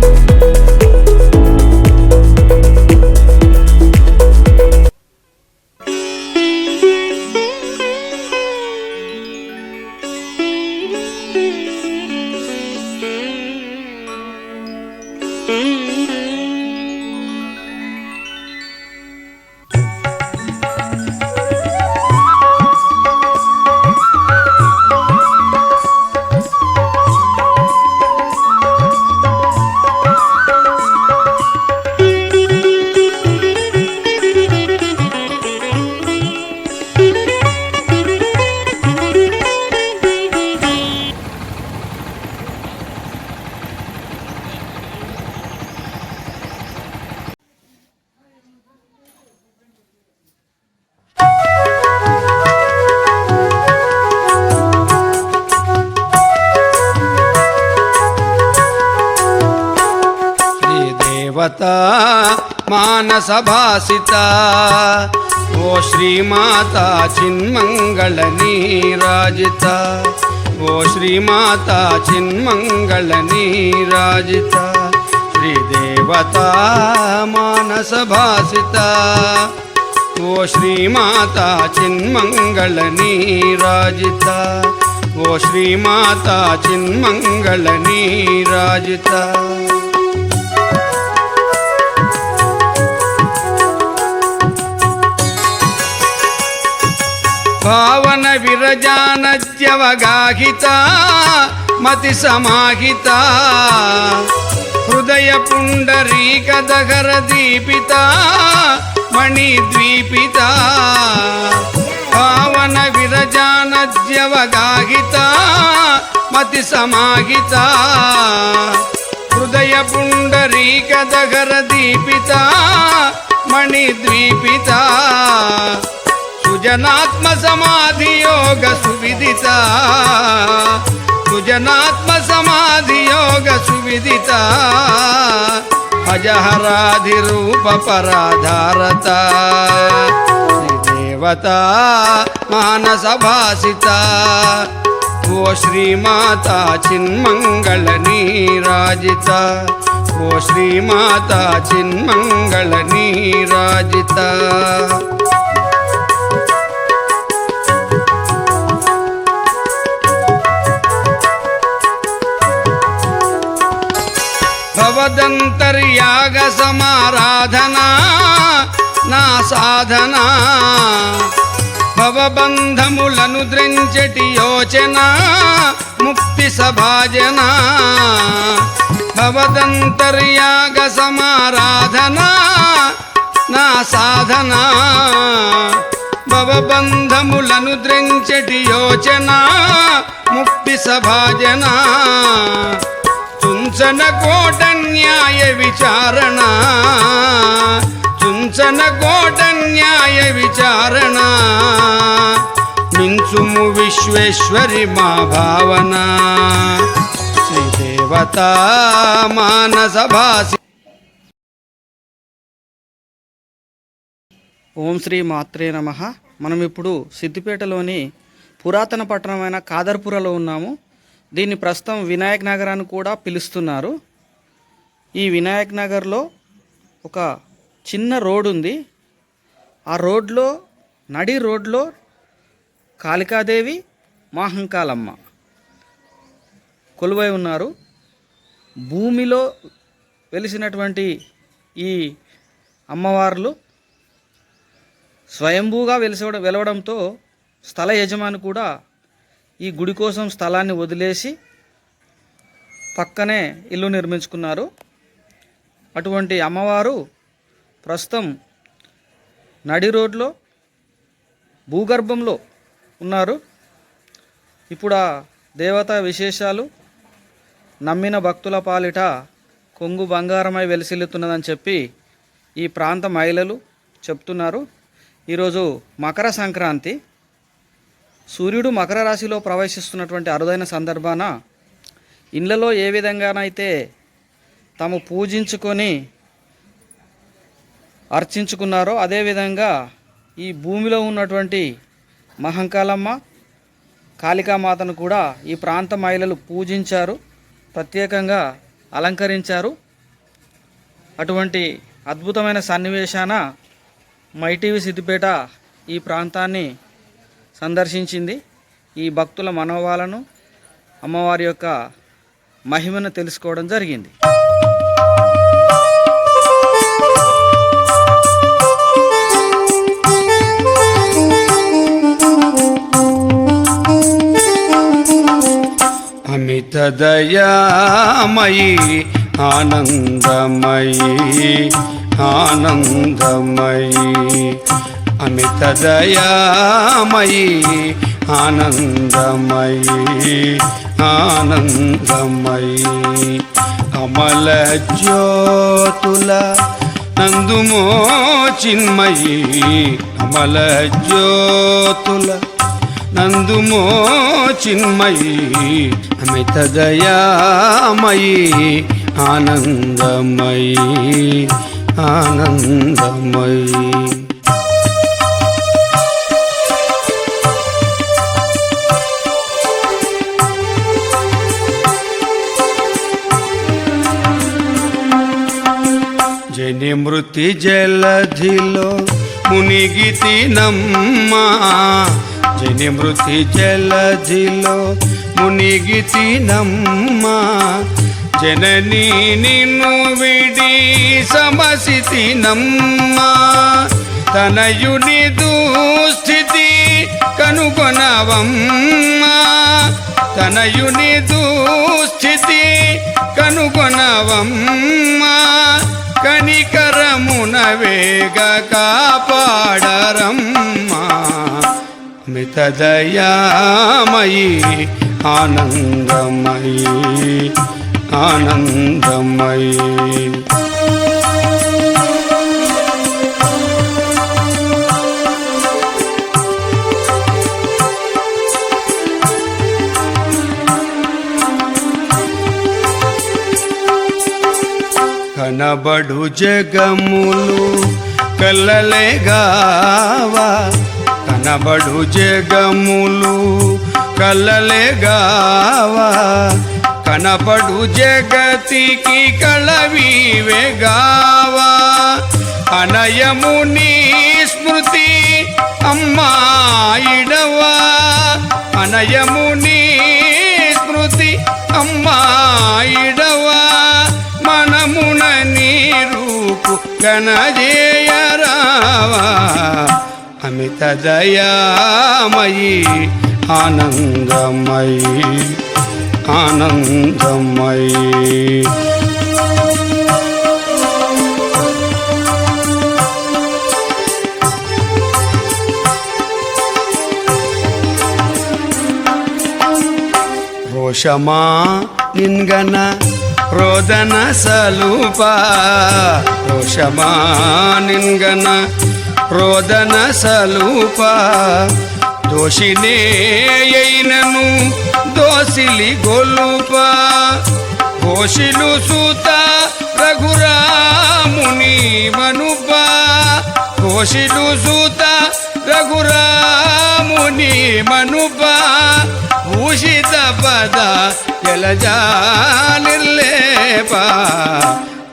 శ్రీదేవత జ్ఞాన సభాసిత. ఓ శ్రీమాత చిన్మంగళ నీరాజిత. ఓ శ్రీమాత చిన్మంగళ నీరాజిత. శ్రీదేవత మానస భాసిత ఓ శ్రీమాత చిన్మంగళ నీరాజిత. ఓ శ్రీమాత చిన్మంగళ నీరాజిత. భావన విరజానత్యవగాహిత మతి సమాహిత హృదయ పుండరీక దహర దీపిత మణిద్వీపిత. భావన విరజానద్యవగాహిత మతి సమాహిత హృదయ పుండరీక దహర దీపిత మణిద్వీపిత. సుజనాత్మ సమాధి యోగ సువిదిత. సుజనాత్మ సమాధి యోగ సువిదిత. అజహరాధి రూప పరాధారత. దేవత మానస భాసిత. ఓ శ్రీమాత చిన్మంగళ నీరాజిత. ఓ శ్రీమాత చిన్మంగళ నీరాజిత. భవదంతర్యాగ సమారాధనా నా సాధన భవబంధములను ద్రించటి యోచన ముక్తి సభాజన భవదంతర్యాగ సమారాధనా నా సాధన భవబంధములను ద్రించటి యోచన ముక్తి సభాజనా చుంచన కోటన్యాయ విచారణ. చుంచన కోట న్యాయ విచారణ. మించుము విశ్వేశ్వరి మా భావన. శ్రీదేవత మానస భాసి ఓం శ్రీ మాత్రే నమ. మనం ఇప్పుడు సిద్దిపేటలోని పురాతన పట్టణమైన కాదర్పురలో ఉన్నాము. దీన్ని ప్రస్తుతం వినాయక్ నగర్ అని కూడా పిలుస్తున్నారు. ఈ వినాయక్ నగర్లో ఒక చిన్న రోడ్ ఉంది. ఆ రోడ్లో నడి రోడ్లో కాళికాదేవి మాహంకాలమ్మ కొలువై ఉన్నారు. భూమిలో వెలిసినటువంటి ఈ అమ్మవార్లు స్వయంభూగా వెలిసవ వెలవడంతో స్థల యజమాని కూడా ఈ గుడి కోసం స్థలాన్ని వదిలేసి పక్కనే ఇల్లు నిర్మించుకున్నారు. అటువంటి అమ్మవారు ప్రస్తుతం నడి రోడ్లో భూగర్భంలో ఉన్నారు. ఇప్పుడు ఆ దేవతా విశేషాలు నమ్మిన భక్తుల పాలిట కొంగు బంగారమై వెలిసిల్లుతున్నదని చెప్పి ఈ ప్రాంత మహిళలు చెప్తున్నారు. ఈరోజు మకర సంక్రాంతి. సూర్యుడు మకర రాశిలో ప్రవేశిస్తున్నటువంటి అరుదైన సందర్భాన ఇళ్ళలో ఏ విధంగానైతే తాము పూజించుకొని అర్చించుకున్నారో అదేవిధంగా ఈ భూమిలో ఉన్నటువంటి మహంకాలమ్మ కాళికామాతను కూడా ఈ ప్రాంత మహిళలు పూజించారు ప్రత్యేకంగా అలంకరించారు. అటువంటి అద్భుతమైన సన్నివేశాన మైటీవీ సిద్దిపేట ఈ ప్రాంతాన్ని సందర్శించింది. ఈ భక్తుల మనోభావాలను అమ్మవారి యొక్క మహిమను తెలుసుకోవడం జరిగింది. అమిత దయామయీ ఆనందమయీ ఆనందమయీ అమిత దయామయీ ఆనందమయీ ఆనందమయీ. అమల జ్యోతుల నందుమో చిన్మయీ అమల జ్యోతుల నందుమో చిన్మయీ అమిత దయామయీ ఆనందమయీ ఆనందమయీ. మృతి జలధిలో మునిగితి నమ్మా. జని మృతి జలధిలో మునిగితి నమ్మా. జనని నిన్ను విడి సమసితి నమ్మా. తనయుని దుస్థితి కనుగొనవమ్మా. తనయుని దుస్థితి కనుగొనవమ్మా. కనికరమున వేగ కాపాడరమ్మా. మితదయామయీ ఆనందమయీ ఆనందమయీ. కనబడు జగములు కల్లలేగావా కనబడు జగములు కల్లలేగావా కనబడు జగతికి కళవివేగావా అనయముని స్మృతి అమ్మాయిడవా అనయముని స్మృతి అమ్మాయిడవా మనమున నీ రూపు గణజేయరావా అమిత దయామయీ ఆనందమయీ ఆనందమయీ ರೋಷಮಾ ನಿನ್ಗನ ರೋದನ ಸಲೂಪ ರೋಷಮಾ ನಿನ್ಗನ ರೋದನ ಸಲೂಪ దోషినే అయినను దోసిలి గొలుప ఘోషిలు సూత రఘురాముని మనుప ఘోషిలు సూత రఘురాముని మనుప భూషిత పద జలజానిర్లేప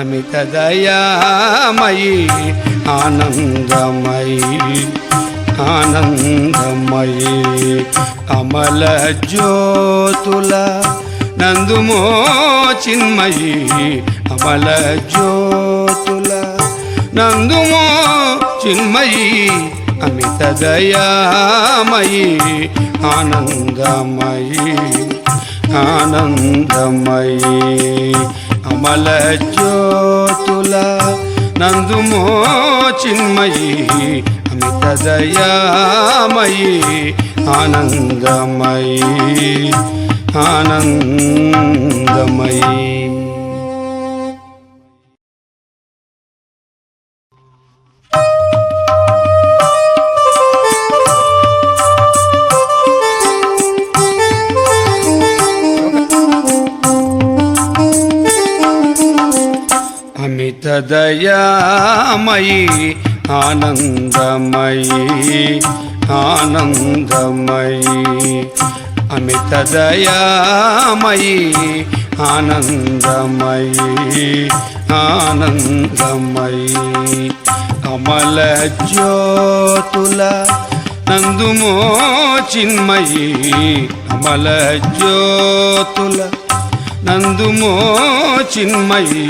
అమిత దయామయీ ఆనందమయీ ఆనందమయీ అమల జ్యోతుల నందుమో చిన్మయీ అమల జ్యోతుల నందుమో చిన్మయీ అమిత దయామయీ ఆనందమయీ ఆనందమయీ. అమల జ్యోతుల నందుమో చిన్మయీ అమిత దయామయీ ఆనందమయీ ఆనందమయీ. అమిత దయామయీ ఆనందమయీ ఆనందమయీ. అమిత దయామయీ ఆనందమయీ ఆనందమయీ. అమల జ్యోతుల నందుమో చిన్మయీ అమల జ్యోతుల నందుమో చిన్మయీ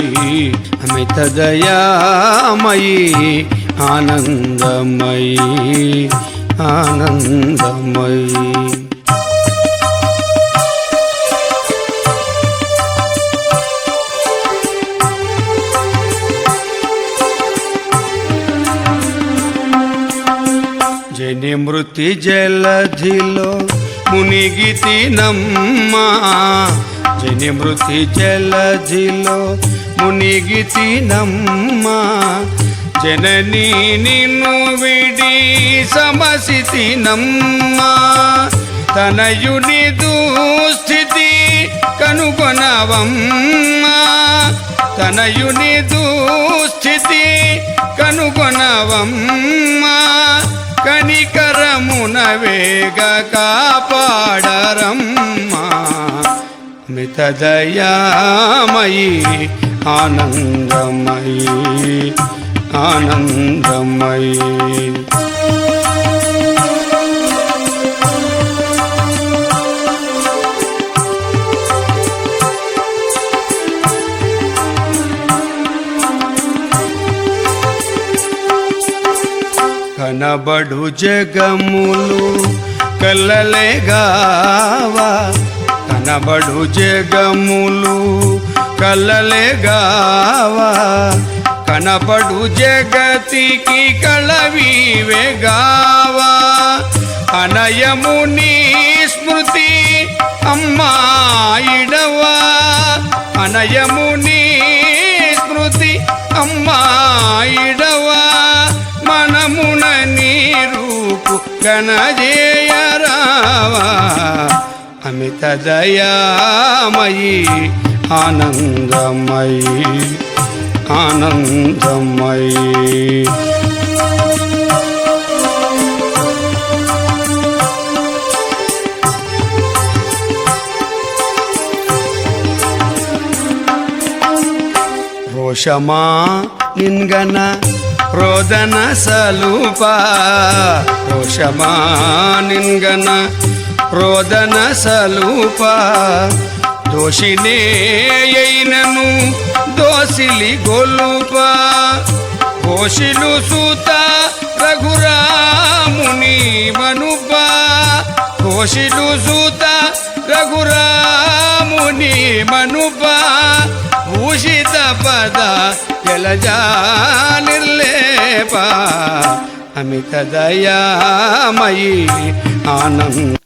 అమిత దయామయీ ఆనందమయీ ఆనందమయీ. జని మృతి జలధిలో మునిగితి నమ్మా జని మృతి జలజిలో మునిగితి నమ్మా. జనని నిన్ను విడి సమసితి నమ్మా. తనయుని దుస్థితి కనుగొనవమ్మా. తనయుని దుస్థితి కనుగొనవమ్మా. కనికరమున వేగ కాపాడరమ్మా. మితదయామయీ ఆనందమయీ ఆనందమయీ. కనబడు జగములు కల్లలేగావా కనబడు జగములు కలలేగావా కనబడు జగతికి కళవివేగావా అనయము నీ స్మృతి అమ్మాయిడవా అనయము నీ స్మృతి అమ్మాయిడవా మనమున నీ రూపు గణజేయరావా అమిత దయామయీ ఆనందమయీ ఆనందమయీ ರೋಷಮಾ ನಿನ್ಗನ ರೋದನ ಸಲೂಪ ರೋಷಮಾ ನಿನ್ಗನ రోదన సలూప దోషినే అయినను దోషిలి గొలుప. కోశిలు సూత రఘురాముని మనుప కోశిలు సూత రఘురాముని మనుప భూషిత పద జలజా అమిత దయామయీ ఆనంద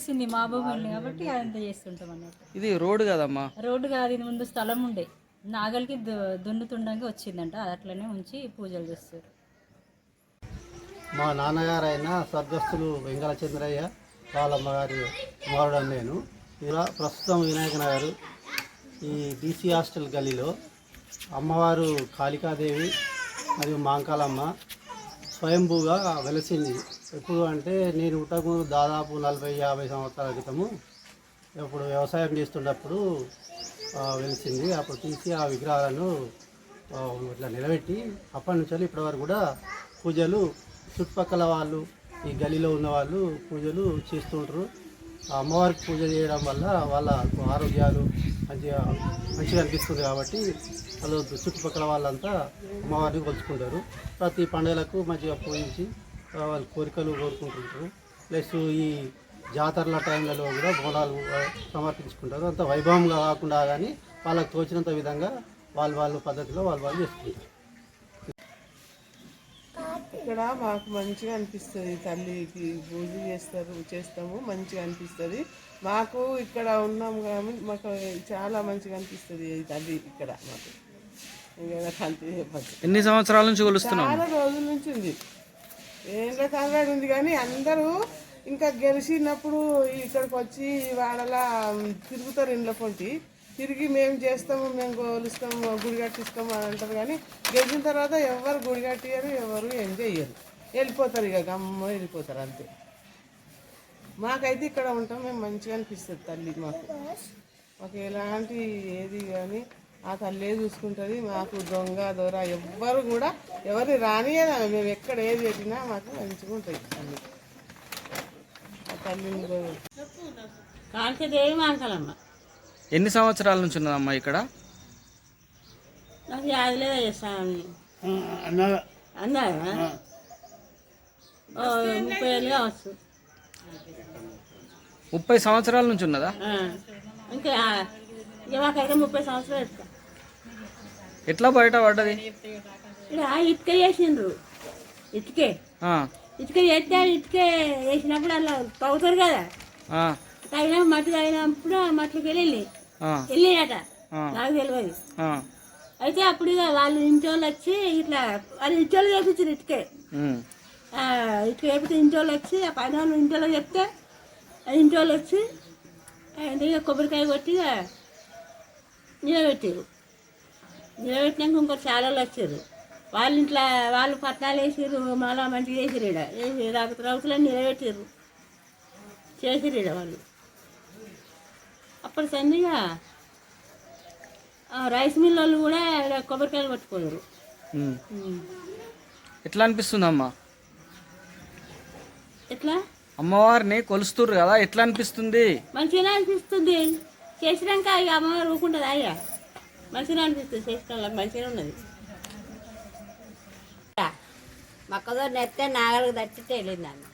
తెలిసింది మా భూముల్ని కాబట్టి అదంతా చేస్తుంటాం అన్నట్టు ఇది రోడ్డు కదమ్మా? రోడ్డు కాదు ఇది ముందు స్థలం ఉండే. నాగలికి దు- దున్నుతుండగా వచ్చిందంట. అది అట్లనే ఉంచి పూజలు చేస్తారు. మా నాన్నగారు అయిన స్వర్గస్థులు వెంగళ చంద్రయ్య వాళ్ళ అమ్మగారి కుమారుడు నేను. ఇలా ప్రస్తుతం వినాయక నగర్ ఈ బీసీ హాస్టల్ గలీలో అమ్మవారు కాళికాదేవి మరియు మాంకాలమ్మ స్వయంభూగా వెలసింది. ఎప్పుడు అంటే నేను పుట్టకముందు దాదాపు నలభై యాభై సంవత్సరాల క్రితము ఇప్పుడు వ్యవసాయం చేస్తున్నప్పుడు వెలిసింది. అప్పుడు తీసి ఆ విగ్రహాలను ఇట్లా నిలబెట్టి అప్పటి నుంచి ఇప్పటి వరకు కూడా పూజలు చుట్టుపక్కల వాళ్ళు ఈ గలీలో ఉన్న వాళ్ళు పూజలు చేస్తుంటారు అమ్మవారికి పూజ చేయడం వల్ల వాళ్ళ ఆరోగ్యాలు మంచిగా మంచిగా అనిపిస్తుంది కాబట్టి వాళ్ళు చుట్టుపక్కల వాళ్ళంతా అమ్మవారిని కొలుచుకుంటారు. ప్రతి పండుగలకు మంచిగా పూజించి వాళ్ళ కోరికలు కోరుకుంటుంటారు. ప్లస్ ఈ జాతరల టైంలలో కూడా బోనాలు సమర్పించుకుంటారు. అంత వైభవంగా కాకుండా కానీ వాళ్ళకి తోచినంత విధంగా వాళ్ళు వాళ్ళ పద్ధతిలో వాళ్ళు వాళ్ళు చేసుకుంటారు. ఇక్కడ మాకు మంచిగా అనిపిస్తుంది తల్లికి పూజ చేస్తారు చేస్తాము మంచిగా అనిపిస్తుంది. మాకు ఇక్కడ ఉన్నాం కానీ మాకు చాలా మంచిగా అనిపిస్తుంది తల్లి ఇక్కడ మాకు. ఎన్ని సంవత్సరాల నుంచి కొలుస్తున్నాం చాలా రోజుల నుంచి ఉంది. ఏంటో కాంగ్రెస్ ఉంది కానీ అందరూ ఇంకా గెలిచినప్పుడు ఇక్కడికి వచ్చి వాడలా తిరుగుతారు ఇండ్ల పొంటి. తిరిగి మేము చేస్తాము మేము గోలుస్తాము గుడి కట్టిస్తాము అని అంటారు కానీ గెలిచిన తర్వాత ఎవరు గుడి కట్టియరు ఎవరు ఏం చేయరు వెళ్ళిపోతారు ఇక గమ్మ వెళ్ళిపోతారు అంతే. మాకైతే ఇక్కడ ఉంటాం మేము మంచిగా అనిపిస్తుంది తల్లి మాకు. మాకు ఎలాంటి ఏది కానీ ఆ తల్లే చూసుకుంటుంది? మాకు దొంగ దొర ఎవ్వరు కూడా ఎవరిని రానియదా మేము ఎక్కడ ఏది పెట్టినా మాకు మంచిగా ఉంటుంది తల్లి. ఆ తల్లిని కాంతిదేవి మాంకలమ్మ ఎన్ని సంవత్సరాల నుంచి ఉన్నదమ్మా ఇక్కడ? నాకు యాది లేదా స్వామి? అన్నారా? ఓ, ముప్పై ఏళ్ళు కావచ్చు. ముప్పై సంవత్సరాల నుంచి ఉన్నదా? ఆ. ఇంకా ఇక మాకైతే ముప్పై సంవత్సరాలు ఎత్తుక ఎట్లా బయట పడ్డది? ఇటుక చేసిండ్రు ఇటుకే. ఇటుక చేస్తే ఇటుకే వేసినప్పుడు అలా తవ్వుతారు కదా. తగిన మట్టి తగినప్పుడు ఆ మట్టికి వెళ్ళి వెళ్ళినట. నాకు తెలియదు అయితే అప్పుడు ఇక వాళ్ళు ఇంటోళ్ళు వచ్చి ఇట్లా వాళ్ళు ఇంటోళ్ళు చేపించారు ఇటుకే. ఇటు వేపితే ఇంటోళ్ళు వచ్చి ఆ పైన వాళ్ళు ఇంటోళ్ళు చెప్తే ఇంటోళ్ళు వచ్చి కొబ్బరికాయ కొట్టి నిలబెట్టారు నిలబెట్టినాక ఇంకొక చాలా వాళ్ళు వచ్చారు. వాళ్ళ ఇంట్లో వాళ్ళు పట్నాలు వేసారు మళ్ళా మంచిగా వేసారు ఈడ. వేసి రాకపోతే రౌతులని నిలబెట్టారు చేసారు ఈడ వాళ్ళు. అప్పటి సందిగా రైస్ మిల్ వాళ్ళు కూడా కొబ్బరికాయలు పట్టుకోరు. ఎట్లా అనిపిస్తుందమ్మా ఎట్లా? అమ్మవారిని కొలుస్తుర్రు కదా ఎట్లా అనిపిస్తుంది? మంచిగా అనిపిస్తుంది. చేసినాక ఇక అమ్మవారు ఊరుకుంటుంది అయ్యా మంచిగా అనిపిస్తుంది చేసిన మంచిగా ఉన్నది. మొక్కజొన్న ఎత్తే నాగలికి తట్టి వెళ్ళిందన్న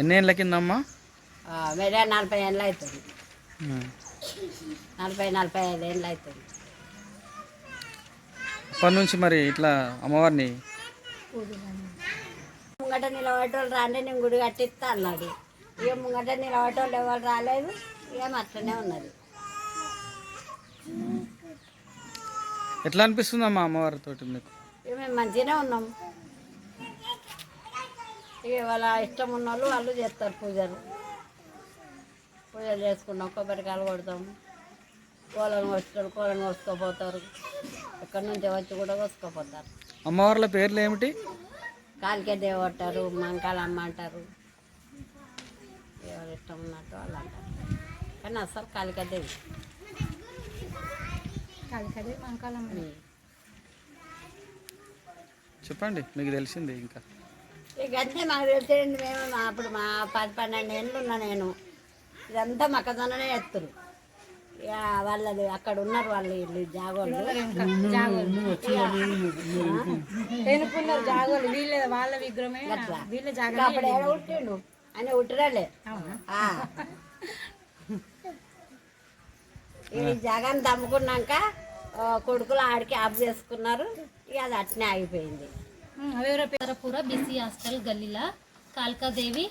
ఎన్నేళ్ళ కిందమ్మా? వేరే నలభై ఏళ్ళు అవుతుంది. నలభై నలభై ఐదు ఏళ్ళు అవుతుంది. అప్పటి నుంచి మరి ఇట్లా అమ్మవారిని ముంగట నిలబడేటోళ్ళు రాండి నేను గుడి కట్టిస్తా అన్నాడు. ఇక ముంగట నిలబడేటోళ్ళు ఎవరు రాలేదు ఇక అట్లనే ఉన్నది. ఎట్లా అనిపిస్తుందమ్మా అమ్మవారితోటి మీకు? మేము మంచిగానే ఉన్నాం. ఇక వాళ్ళ ఇష్టం ఉన్న వాళ్ళు వాళ్ళు చేస్తారు పూజలు. పూజలు చేసుకుంటాం కొబ్బరికాయలు కొడతాం. కోలను కోసుకొని కోలను కోసుకోపోతారు. ఎక్కడి నుంచి వచ్చి కూడా కోసుకోపోతారు. అమ్మవార్ల పేర్లు ఏమిటి? కాలికే దేవ అంటారు మంకాలమ్మ అంటారు. ఎవరు ఇష్టం ఉన్నట్టు వాళ్ళు అంటారు. కానీ అసలు కాలికా దేవి. చెప్పండి మీకు తెలిసింది ఇంకా. ఇక అంతే మాకు తెలిసేయండి మేము మా- అప్పుడు మా పది పన్నెండు ఏళ్ళు ఉన్నా నేను. ఇదంతా మొక్కజొన్ననే ఎత్తురు. ఇక వాళ్ళది అక్కడ ఉన్నారు వాళ్ళు వీళ్ళు జాగోళ్ళు. అట్లా. ఇక? అప్పుడు ఏడ పుట్టిండు. అని ఉట్టిరాలే ఆ. ఈ జగన్ దమ్ముకున్నాక కొడుకులు ఆడికి ఆఫ్ చేసుకున్నారు. ఇక అది అట్నే ఆగిపోయింది. ఉత్తరపుర బీసీ హాస్టల్ గల్లీల కాళికాదేవి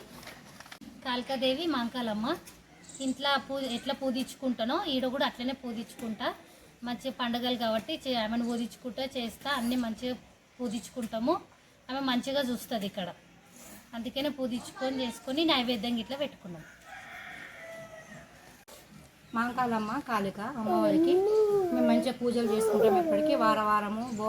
కాళికాదేవి మాంకాలమ్మ. ఇంట్లో పూ ఎట్లా పూజించుకుంటానో ఈడ కూడా అట్లనే పూజించుకుంటా. మంచి పండగలు కాబట్టి చే- ఆమెను పూజించుకుంటా చేస్తా అన్నీ మంచిగా పూజించుకుంటాము. ఆమె మంచిగా చూస్తుంది ఇక్కడ. అందుకనే పూజించుకొని చేసుకొని నైవేద్యం ఇట్లా పెట్టుకున్నాం. మాంకాలమ్మ కాళిక అమ్మవారికి. మేము మంచిగా పూజలు చేసుకుంటాం ఎప్పటికీ వార వారము బో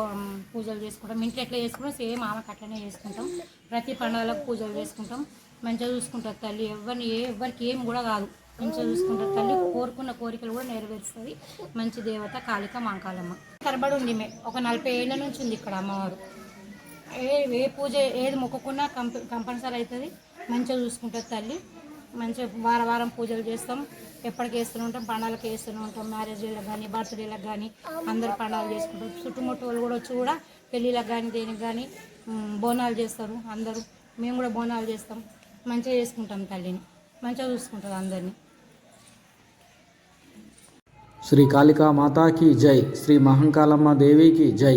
పూజలు చేసుకుంటాం. ఇంట్లో ఎట్లా చేసుకుంటాం సేమ్ ఆమెకు అట్లనే చేసుకుంటాం. ప్రతి పండుగలకు పూజలు చేసుకుంటాం. మంచిగా చూసుకుంటారు తల్లి. ఎవరిని ఏ ఎవరికి ఏం కూడా కాదు. మంచిగా చూసుకుంటారు తల్లి. కోరుకున్న కోరికలు కూడా నెరవేరుస్తుంది. మంచి దేవత కాళిక మాంకాలమ్మ. తరబడి ఉంది మే ఒక నలభై ఏళ్ళ నుంచి ఉంది ఇక్కడ అమ్మవారు. ఏ ఏ పూజ ఏది మొక్కకున్నా కంప కంపల్సరీ అవుతుంది. మంచిగా చూసుకుంటుంది తల్లి. మంచిగా వారం వారం పూజలు చేస్తాం. ఎప్పటికి వేస్తూనే ఉంటాం పండాలకి వేస్తూనే ఉంటాం. మ్యారేజ్లకు కానీ బర్త్డేలకు కానీ అందరు పండాలు చేసుకుంటాం చుట్టుముట్టు వాళ్ళు కూడా వచ్చి కూడా పెళ్ళిళ్ళకి కానీ దేనికి కానీ బోనాలు చేస్తారు అందరూ. మేము కూడా బోనాలు చేస్తాం. మంచిగా చేసుకుంటాం తల్లిని. మంచిగా చూసుకుంటుంది అందరినీ. శ్రీ కాళికా మాతాకి జై. శ్రీ మహంకాళమ్మ దేవికి జై.